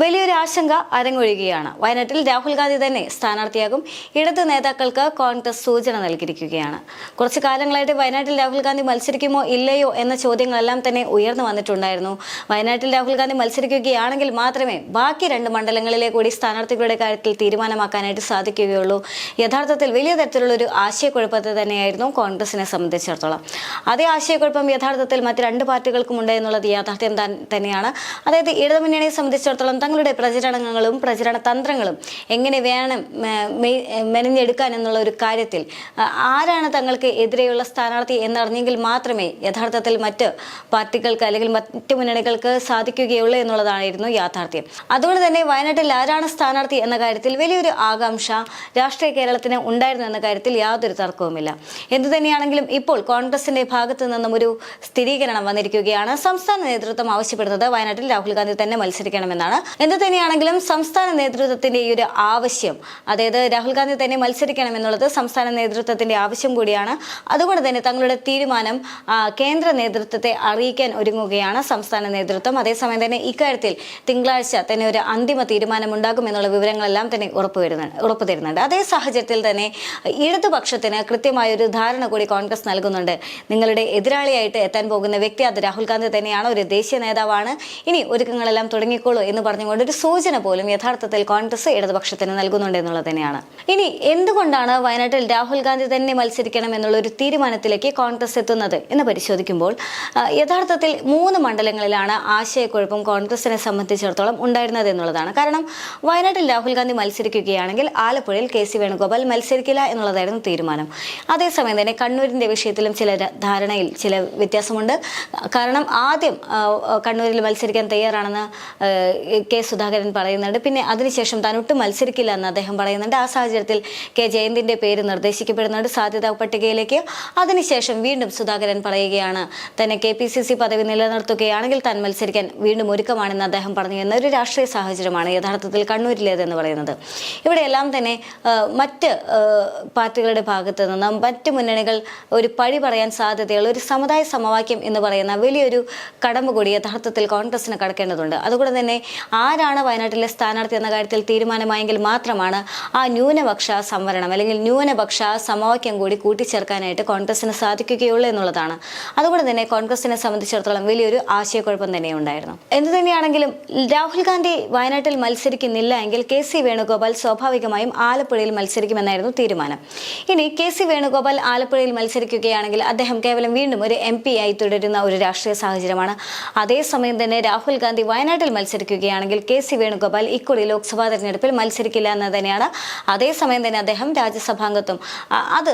വലിയൊരു ആശങ്ക അരങ്ങൊഴുകയാണ്. വയനാട്ടിൽ രാഹുൽ ഗാന്ധി തന്നെ സ്ഥാനാർത്ഥിയാകും. ഇടത് നേതാക്കൾക്ക് കോൺഗ്രസ് സൂചന നൽകിയിരിക്കുകയാണ്. കുറച്ചു കാലങ്ങളായിട്ട് വയനാട്ടിൽ രാഹുൽ ഗാന്ധി മത്സരിക്കുമോ ഇല്ലയോ എന്ന ചോദ്യങ്ങളെല്ലാം തന്നെ ഉയർന്നു വന്നിട്ടുണ്ടായിരുന്നു. വയനാട്ടിൽ രാഹുൽ ഗാന്ധി മത്സരിക്കുകയാണെങ്കിൽ മാത്രമേ ബാക്കി രണ്ട് മണ്ഡലങ്ങളിലെ കൂടി സ്ഥാനാർത്ഥികളുടെ കാര്യത്തിൽ തീരുമാനമാക്കാനായിട്ട് സാധിക്കുകയുള്ളൂ. യഥാർത്ഥത്തിൽ വലിയ തരത്തിലുള്ള ഒരു ആശയക്കുഴപ്പത്തെ തന്നെയായിരുന്നു കോൺഗ്രസിനെ സംബന്ധിച്ചിടത്തോളം. അതേ ആശയക്കുഴപ്പം യഥാർത്ഥത്തിൽ മറ്റ് രണ്ട് പാർട്ടികൾക്കും ഉണ്ട് എന്നുള്ളത് യാഥാർത്ഥ്യം തന്നെയാണ്. അതായത് ഇടതുമുന്നണിയെ സംബന്ധിച്ചിടത്തോളം തങ്ങളുടെ പ്രചരണങ്ങളും പ്രചരണ തന്ത്രങ്ങളും എങ്ങനെ വേണം മെനഞ്ഞെടുക്കാൻ എന്നുള്ള ഒരു കാര്യത്തിൽ ആരാണ് തങ്ങൾക്ക് എതിരെയുള്ള സ്ഥാനാർത്ഥി എന്നറിഞ്ഞെങ്കിൽ മാത്രമേ യഥാർത്ഥത്തിൽ മറ്റ് പാർട്ടികൾക്ക് അല്ലെങ്കിൽ മറ്റ് മുന്നണികൾക്ക് സാധിക്കുകയുള്ളൂ എന്നുള്ളതായിരുന്നു യാഥാർത്ഥ്യം. അതുകൊണ്ട് തന്നെ വയനാട്ടിൽ ആരാണ് സ്ഥാനാർത്ഥി എന്ന കാര്യത്തിൽ വലിയൊരു ആകാംക്ഷ രാഷ്ട്രീയ കേരളത്തിന് ഉണ്ടായിരുന്നു എന്ന കാര്യത്തിൽ യാതൊരു തർക്കവുമില്ല. എന്തു തന്നെയാണെങ്കിലും ഇപ്പോൾ കോൺഗ്രസിന്റെ ഭാഗത്തു നിന്നും ഒരു സ്ഥിരീകരണം വന്നിരിക്കുകയാണ്. സംസ്ഥാന നേതൃത്വം ആവശ്യപ്പെടുന്നത് വയനാട്ടിൽ രാഹുൽ ഗാന്ധി തന്നെ മത്സരിക്കണമെന്നാണ്. എന്തു തന്നെയാണെങ്കിലും സംസ്ഥാന നേതൃത്വത്തിന്റെ ഈ ഒരു ആവശ്യം അതായത് രാഹുൽ ഗാന്ധി തന്നെ മത്സരിക്കണം എന്നുള്ളത് സംസ്ഥാന നേതൃത്വത്തിന്റെ ആവശ്യം കൂടിയാണ്. അതുകൊണ്ട് തന്നെ തങ്ങളുടെ തീരുമാനം കേന്ദ്ര നേതൃത്വത്തെ അറിയിക്കാൻ ഒരുങ്ങുകയാണ് സംസ്ഥാന നേതൃത്വം. അതേസമയം തന്നെ ഇക്കാര്യത്തിൽ തിങ്കളാഴ്ച തന്നെ ഒരു അന്തിമ തീരുമാനം ഉണ്ടാകും എന്നുള്ള വിവരങ്ങളെല്ലാം തന്നെ ഉറപ്പ് വരുന്നുണ്ട് ഉറപ്പ് തരുന്നുണ്ട് അതേ സാഹചര്യത്തിൽ തന്നെ ഇടതുപക്ഷത്തിന് കൃത്യമായ ഒരു ധാരണ കൂടി കോൺഗ്രസ് നൽകുന്നുണ്ട്. നിങ്ങളുടെ എതിരാളിയായിട്ട് എത്താൻ പോകുന്ന വ്യക്തി അത് രാഹുൽ ഗാന്ധി തന്നെയാണ് ഒരു ദേശീയ നേതാവാണ്. ഇനി ഒരുക്കങ്ങളെല്ലാം തുടങ്ങിക്കോളൂ എന്ന് പറഞ്ഞുകൊണ്ട് ഒരു സൂചന പോലും യഥാർത്ഥത്തിൽ കോൺഗ്രസ് ഇടതുപക്ഷത്തിന് നൽകുന്നുണ്ട് എന്നുള്ളത് തന്നെയാണ്. ഇനി എന്തുകൊണ്ടാണ് വയനാട്ടിൽ രാഹുൽ ഗാന്ധി തന്നെ മത്സരിക്കണം എന്നുള്ള ഒരു തീരുമാനത്തിലേക്ക് കോൺഗ്രസ് എത്തുന്നത് എന്ന് പരിശോധിക്കുമ്പോൾ യഥാർത്ഥത്തിൽ മൂന്ന് മണ്ഡലങ്ങളിലാണ് ആശയക്കുഴപ്പം കോൺഗ്രസിനെ സംബന്ധിച്ചിടത്തോളം ഉണ്ടായിരുന്നത് എന്നുള്ളതാണ്. കാരണം വയനാട്ടിൽ രാഹുൽ ഗാന്ധി മത്സരിക്കുകയാണെങ്കിൽ ആലപ്പുഴയിൽ കെ സി വേണുഗോപാൽ മത്സരിക്കില്ല എന്നുള്ളതായിരുന്നു തീരുമാനം. അതേസമയം തന്നെ കണ്ണൂരിന്റെ വിഷയത്തിലും ചില ധാരണയിൽ ചില വ്യത്യാസമുണ്ട്. കാരണം ആദ്യം കണ്ണൂരിൽ മത്സരിക്കാൻ തയ്യാറാണെന്ന് കെ സുധാകരൻ പറയുന്നുണ്ട്. പിന്നെ അതിനുശേഷം താൻ ഒട്ടും മത്സരിക്കില്ല എന്ന് അദ്ദേഹം പറയുന്നുണ്ട്. ആ സാഹചര്യത്തിൽ കെ ജയന്തിന്റെ പേര് നിർദ്ദേശിക്കപ്പെടുന്നുണ്ട് സാധ്യതാ പട്ടികയിലേക്ക്. അതിനുശേഷം വീണ്ടും സുധാകരൻ പറയുകയാണ് തന്നെ കെ പി സി സി പദവി നിലനിർത്തുകയാണെങ്കിൽ താൻ മത്സരിക്കാൻ വീണ്ടും ഒരുക്കമാണെന്ന് അദ്ദേഹം പറഞ്ഞു എന്നൊരു രാഷ്ട്രീയ സാഹചര്യമാണ് യഥാർത്ഥത്തിൽ കണ്ണൂരിലേതെന്ന് പറയുന്നത്. ഇവിടെയെല്ലാം തന്നെ മറ്റ് പാർട്ടികളുടെ ഭാഗത്ത് നിന്നും മറ്റ് മുന്നണികൾ ഒരു പഴി പറയാൻ സാധ്യതയുള്ള ഒരു സമുദായ സമവാക്യം എന്ന് പറയുന്ന വലിയൊരു കടമ്പ കൂടി യഥാർത്ഥത്തിൽ കോൺഗ്രസിന് കടക്കേണ്ടതുണ്ട്. അതുകൊണ്ട് തന്നെ ആരാണ് വയനാട്ടിലെ സ്ഥാനാർത്ഥി എന്ന കാര്യത്തിൽ തീരുമാനമായെങ്കിൽ മാത്രമാണ് ആ ന്യൂനപക്ഷ സംവരണം അല്ലെങ്കിൽ ന്യൂനപക്ഷ സമവാക്യം കൂടി കൂട്ടിച്ചേർക്കാനായിട്ട് കോൺഗ്രസിന് സാധിക്കുകയുള്ളൂ എന്നുള്ളതാണ്. അതുകൊണ്ട് തന്നെ കോൺഗ്രസിനെ സംബന്ധിച്ചിടത്തോളം വലിയൊരു ആശയക്കുഴപ്പം തന്നെ ഉണ്ടായിരുന്നു എന്തു തന്നെയാണെങ്കിലും രാഹുൽ ഗാന്ധി വയനാട്ടിൽ മത്സരിക്കുന്നില്ല എങ്കിൽ കെ സി വേണുഗോപാൽ സ്വാഭാവികമായും ആലപ്പുഴയിൽ മത്സരിക്കുമെന്നായിരുന്നു തീരുമാനം. ഇനി കെ സി വേണുഗോപാൽ ആലപ്പുഴയിൽ മത്സരിക്കുകയാണെങ്കിൽ അദ്ദേഹം കേവലം വീണ്ടും ഒരു എം ആയി തുടരുന്ന ഒരു രാഷ്ട്രീയ സാഹചര്യമാണ്. അതേസമയം തന്നെ രാഹുൽ ഗാന്ധി വയനാട്ടിൽ മത്സരിക്കുകയാണെങ്കിൽ കെ സി വേണുഗോപാൽ ഇക്കുറി ലോക്സഭാ തെരഞ്ഞെടുപ്പിൽ മത്സരിക്കില്ല എന്ന് തന്നെയാണ്. അതേസമയം തന്നെ അദ്ദേഹം രാജ്യസഭാംഗത്വം അത്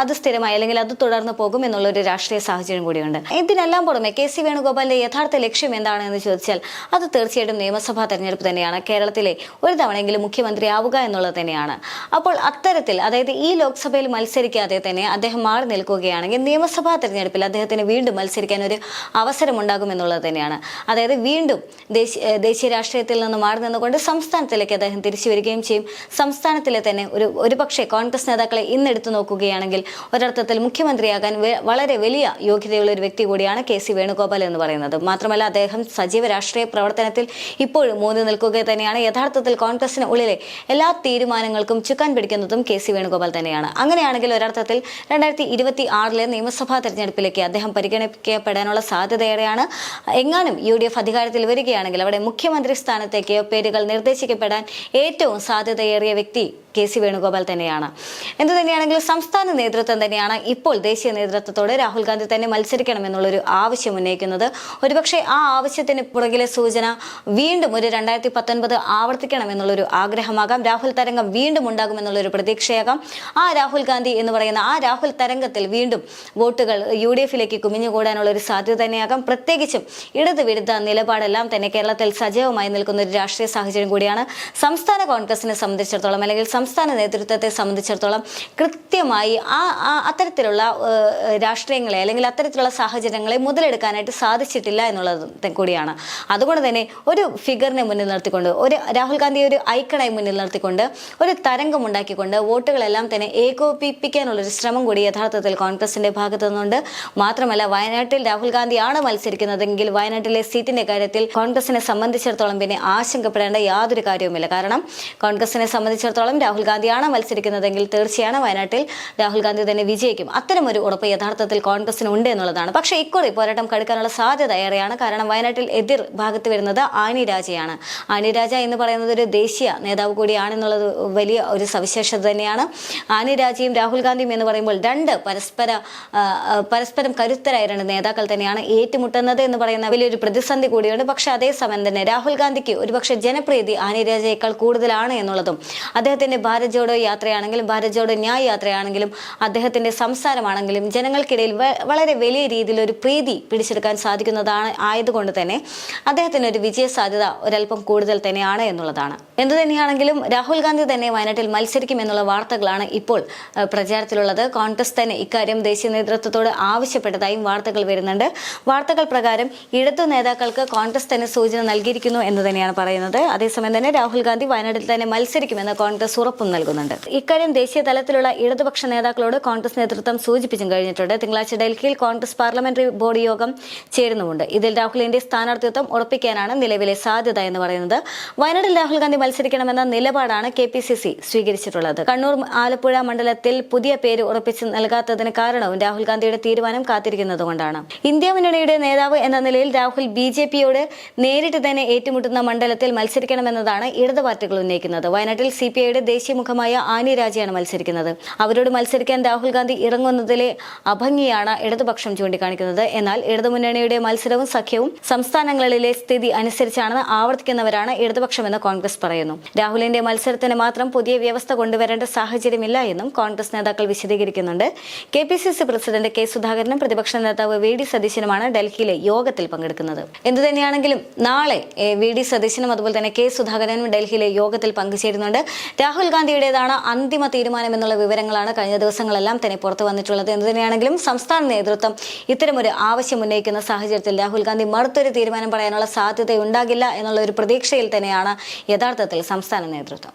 അത് സ്ഥിരമായി അല്ലെങ്കിൽ അത് തുടർന്ന് പോകും എന്നുള്ള ഒരു രാഷ്ട്രീയ സാഹചര്യം കൂടിയുണ്ട്. ഇതിനെല്ലാം പുറമെ കെ സി വേണുഗോപാലിന്റെ യഥാർത്ഥ ലക്ഷ്യം എന്താണെന്ന് ചോദിച്ചാൽ അത് തീർച്ചയായിട്ടും നിയമസഭാ തെരഞ്ഞെടുപ്പ് തന്നെയാണ്. കേരളത്തിലെ ഒരു തവണയെങ്കിലും മുഖ്യമന്ത്രിയാവുക എന്നുള്ളത് തന്നെയാണ്. അപ്പോൾ അത്തരത്തിൽ അതായത് ഈ ലോക്സഭയിൽ മത്സരിക്കാതെ തന്നെ അദ്ദേഹം മാറി നിൽക്കുകയാണെങ്കിൽ നിയമസഭാ തെരഞ്ഞെടുപ്പിൽ അദ്ദേഹത്തിന് വീണ്ടും മത്സരിക്കാൻ ഒരു അവസരം ഉണ്ടാകും എന്നുള്ളത് തന്നെയാണ്. അതായത് വീണ്ടും ദേശീയ ദേശീയ രാഷ്ട്രീയത്തിൽ നിന്ന് മാറി നിന്നുകൊണ്ട് സംസ്ഥാനത്തിലേക്ക് അദ്ദേഹം തിരിച്ചു വരികയും ചെയ്യും. സംസ്ഥാനത്തിലെ തന്നെ ഒരു ഒരുപക്ഷെ കോൺഗ്രസ് നേതാക്കളെ ഇന്ന് എടുത്തു നോക്കുകയാണെങ്കിൽ ഒരർത്ഥത്തിൽ മുഖ്യമന്ത്രിയാകാൻ വളരെ വലിയ യോഗ്യതയുള്ള ഒരു വ്യക്തി കൂടിയാണ് കെ സി വേണുഗോപാൽ എന്ന് പറയുന്നത്. മാത്രമല്ല അദ്ദേഹം സജീവ രാഷ്ട്രീയ പ്രവർത്തനത്തിൽ ഇപ്പോഴും മൂന്നു നിൽക്കുക തന്നെയാണ്. യഥാർത്ഥത്തിൽ കോൺഗ്രസിന് ഉള്ളിലെ എല്ലാ തീരുമാനങ്ങൾക്കും ചുക്കാൻ പിടിക്കുന്നതും കെ സി വേണുഗോപാൽ തന്നെയാണ്. അങ്ങനെയാണെങ്കിൽ ഒരർത്ഥത്തിൽ രണ്ടായിരത്തി ഇരുപത്തി ആറിലെ നിയമസഭാ തെരഞ്ഞെടുപ്പിലേക്ക് അദ്ദേഹം പരിഗണിക്കപ്പെടാനുള്ള സാധ്യതയേറെയാണ്. എങ്ങാനും യു ഡി എഫ് അധികാരത്തിൽ വരികയാണെങ്കിൽ അവിടെ മുഖ്യമന്ത്രി സ്ഥാനത്തേക്ക് പേരുകൾ നിർദ്ദേശിക്കപ്പെടാൻ ഏറ്റവും സാധ്യതയേറിയ വ്യക്തി കെ സി വേണുഗോപാൽ തന്നെയാണ്. എന്തു തന്നെയാണെങ്കിലും സംസ്ഥാന നേതൃത്വം തന്നെയാണ് ഇപ്പോൾ ദേശീയ നേതൃത്വത്തോട് രാഹുൽ ഗാന്ധി തന്നെ മത്സരിക്കണമെന്നുള്ളൊരു ആവശ്യം ഉന്നയിക്കുന്നത്. ഒരുപക്ഷെ ആ ആവശ്യത്തിന് പുറകിലെ സൂചന വീണ്ടും ഒരു രണ്ടായിരത്തി പത്തൊൻപത് ആവർത്തിക്കണം എന്നുള്ളൊരു ആഗ്രഹമാകാം. രാഹുൽ തരംഗം വീണ്ടും ഉണ്ടാകുമെന്നുള്ളൊരു പ്രതീക്ഷയാകാം. ആ രാഹുൽ ഗാന്ധി എന്ന് പറയുന്ന ആ രാഹുൽ തരംഗത്തിൽ വീണ്ടും വോട്ടുകൾ യു ഡി എഫിലേക്ക് കുമിഞ്ഞുകൂടാനുള്ള ഒരു സാധ്യത തന്നെയാകാം. പ്രത്യേകിച്ചും ഇടത് വിരുദ്ധ നിലപാടെല്ലാം തന്നെ കേരളത്തിൽ സജീവമായി നിൽക്കുന്ന ഒരു രാഷ്ട്രീയ സാഹചര്യം കൂടിയാണ്. സംസ്ഥാന കോൺഗ്രസിനെ സംബന്ധിച്ചിടത്തോളം അല്ലെങ്കിൽ സംസ്ഥാന നേതൃത്വത്തെ സംബന്ധിച്ചിടത്തോളം കൃത്യമായി ആ അത്തരത്തിലുള്ള രാഷ്ട്രീയങ്ങളെ അല്ലെങ്കിൽ അത്തരത്തിലുള്ള സാഹചര്യങ്ങളെ മുതലെടുക്കാനായിട്ട് സാധിച്ചിട്ടില്ല എന്നുള്ളത് കൂടിയാണ്. അതുകൊണ്ട് തന്നെ ഒരു ഫിഗറിനെ മുന്നിൽ നിർത്തിക്കൊണ്ട് ഒരു രാഹുൽ ഗാന്ധിയെ ഒരു ഐക്കണായി മുന്നിൽ നിർത്തിക്കൊണ്ട് ഒരു തരംഗം ഉണ്ടാക്കിക്കൊണ്ട് വോട്ടുകളെല്ലാം തന്നെ ഏകോപിപ്പിക്കാനുള്ള ഒരു ശ്രമം കൂടി യഥാർത്ഥത്തിൽ കോൺഗ്രസിന്റെ ഭാഗത്തു നിന്നുണ്ട്. മാത്രമല്ല വയനാട്ടിൽ രാഹുൽ ഗാന്ധിയാണ് മത്സരിക്കുന്നതെങ്കിൽ വയനാട്ടിലെ സീറ്റിന്റെ കാര്യത്തിൽ കോൺഗ്രസിനെ സംബന്ധിച്ചിടത്തോളം പിന്നെ ആശങ്കപ്പെടേണ്ട യാതൊരു കാര്യവുമില്ല. കാരണം കോൺഗ്രസിനെ സംബന്ധിച്ചിടത്തോളം രാഹുൽ ഗാന്ധിയാണ് മത്സരിക്കുന്നതെങ്കിൽ തീർച്ചയാണ് വയനാട്ടിൽ രാഹുൽ ഗാന്ധി തന്നെ വിജയിക്കും. അത്തരമൊരു ഉറപ്പ് യഥാർത്ഥത്തിൽ കോൺഗ്രസിന് ഉണ്ട് എന്നുള്ളതാണ്. പക്ഷേ ഇക്കുറി പോരാട്ടം കടുക്കാനുള്ള സാധ്യത ഏറെയാണ്. കാരണം വയനാട്ടിൽ എതിർ ഭാഗത്ത് വരുന്നത് ആനി രാജയാണ്. ആനി രാജ എന്ന് പറയുന്നത് ഒരു ദേശീയ നേതാവ് കൂടിയാണെന്നുള്ളത് വലിയ ഒരു സവിശേഷത തന്നെയാണ്. ആനി രാജയും രാഹുൽ ഗാന്ധിയും എന്ന് പറയുമ്പോൾ രണ്ട് പരസ്പര പരസ്പരം കരുത്തരായ രണ്ട് നേതാക്കൾ തന്നെയാണ് ഏറ്റുമുട്ടുന്നത് എന്ന് പറയുന്ന വലിയൊരു പ്രതിസന്ധി കൂടിയുണ്ട്. പക്ഷേ അതേസമയം തന്നെ രാഹുൽ ഗാന്ധിക്ക് ഒരുപക്ഷെ ജനപ്രീതി ആനി രാജയേക്കാൾ കൂടുതലാണ് എന്നുള്ളതും അദ്ദേഹത്തിന്റെ ഭാരത് ജോഡോ യാത്രയാണെങ്കിലും ഭാരത് ജോഡോ ന്യായ യാത്രയാണെങ്കിലും അദ്ദേഹത്തിന്റെ സംസാരമാണെങ്കിലും ജനങ്ങൾക്കിടയിൽ വളരെ വലിയ രീതിയിൽ ഒരു പ്രീതി പിടിച്ചെടുക്കാൻ സാധിക്കുന്നതാണ് ആയതുകൊണ്ട് തന്നെ അദ്ദേഹത്തിന് ഒരു വിജയ സാധ്യത ഒരല്പം കൂടുതൽ തന്നെയാണ് എന്നുള്ളതാണ്. എന്തു തന്നെയാണെങ്കിലും രാഹുൽ ഗാന്ധി തന്നെ വയനാട്ടിൽ മത്സരിക്കും എന്നുള്ള വാർത്തകളാണ് ഇപ്പോൾ പ്രചാരത്തിലുള്ളത്. കോൺഗ്രസ് തന്നെ ഇക്കാര്യം ദേശീയ നേതൃത്വത്തോട് ആവശ്യപ്പെട്ടതായും വാർത്തകൾ വരുന്നുണ്ട്. വാർത്തകൾ പ്രകാരം ഇടതു നേതാക്കൾക്ക് കോൺഗ്രസ് തന്നെ സൂചന നൽകിയിരിക്കുന്നു എന്ന് തന്നെയാണ് പറയുന്നത്. അതേസമയം തന്നെ രാഹുൽ ഗാന്ധി വയനാട്ടിൽ തന്നെ മത്സരിക്കുമെന്ന് കോൺഗ്രസ് ഉറപ്പും നൽകുന്നുണ്ട്. ഇക്കാര്യം ദേശീയ തലത്തിലുള്ള ഇടതുപക്ഷ നേതാക്കളോട് കോൺഗ്രസ് നേതൃത്വം സൂചിപ്പിച്ചും കഴിഞ്ഞിട്ടുണ്ട്. തിങ്കളാഴ്ച ഡൽഹിയിൽ കോൺഗ്രസ് പാർലമെന്ററി ബോർഡ് യോഗം ചേരുന്നുമുണ്ട്. ഇതിൽ രാഹുലിന്റെ സ്ഥാനാർത്ഥിത്വം ഉറപ്പിക്കാനാണ് നിലവിലെ സാധ്യത എന്ന് പറയുന്നത്. വയനാട്ടിൽ രാഹുൽ ഗാന്ധി മത്സരിക്കണമെന്ന നിലപാടാണ് കെ പി സി സി സ്വീകരിച്ചിട്ടുള്ളത്. കണ്ണൂർ ആലപ്പുഴ മണ്ഡലത്തിൽ പുതിയ പേര് ഉറപ്പിച്ച് നൽകാത്തതിന് കാരണവും രാഹുൽ ഗാന്ധിയുടെ തീരുമാനം കാത്തിരിക്കുന്നതുകൊണ്ടാണ് ഇന്ത്യ മുന്നണിയുടെ നേതാവ് എന്ന നിലയിൽ രാഹുൽ ബി ജെ പിയോട് നേരിട്ട് തന്നെ ഏറ്റുമുട്ടുന്ന മണ്ഡലത്തിൽ മത്സരിക്കണമെന്നതാണ് ഇടതുപാർട്ടികൾ ഉന്നയിക്കുന്നത്. വയനാട്ടിൽ സി പി ഐയുടെ ദേശീയ മുഖമായ ആനി രാജയാണ് മത്സരിക്കുന്നത്. അവരോട് മത്സരിക്കാൻ രാഹുൽ ഗാന്ധി ഇറങ്ങുന്നതിലെ അഭംഗിയാണ് ഇടതുപക്ഷം ചൂണ്ടിക്കാണിക്കുന്നത്. എന്നാൽ ഇടതുമുന്നണിയുടെ മത്സരവും സഖ്യവും സംസ്ഥാനങ്ങളിലെ സ്ഥിതി അനുസരിച്ചാണെന്ന് ആവർത്തിക്കുന്നവരാണ് ഇടതുപക്ഷമെന്ന് കോൺഗ്രസ് പറയുന്നു. രാഹുലിന്റെ മത്സരത്തിന് മാത്രം പുതിയ വ്യവസ്ഥ കൊണ്ടുവരേണ്ട സാഹചര്യമില്ല എന്നും കോൺഗ്രസ് നേതാക്കൾ വിശദീകരിക്കുന്നുണ്ട്. K P C C president K സുധാകരനും പ്രതിപക്ഷ നേതാവ് വി ഡി സതീശനുമാണ് ഡൽഹിയിലെ യോഗത്തിൽ പങ്കെടുക്കുന്നത്. എന്തുതന്നെയാണെങ്കിലും നാളെ എ, വി ഡി സതീശനും അതുപോലെ തന്നെ കെ സുധാകരനും ഡൽഹിയിലെ യോഗത്തിൽ പങ്കുചേരുന്നുണ്ട്. രാഹുൽ ഗാന്ധിയുടേതാണ് അന്തിമ തീരുമാനം എന്നുള്ള വിവരങ്ങളാണ് കഴിഞ്ഞ ദിവസങ്ങളെല്ലാം തന്നെ പുറത്തു വന്നിട്ടുള്ളത്. എന്തുതന്നെയാണെങ്കിലും സംസ്ഥാന നേതൃത്വം ഇത്തരമൊരു ആവശ്യം ഉന്നയിക്കുന്ന സാഹചര്യത്തിൽ രാഹുൽ ഗാന്ധി മറുത്തൊരു തീരുമാനം പറയാനുള്ള സാധ്യതയുണ്ടാകില്ല എന്നുള്ള ഒരു പ്രതീക്ഷയിൽ തന്നെയാണ് യഥാർത്ഥത്തിൽ സംസ്ഥാന നേതൃത്വം.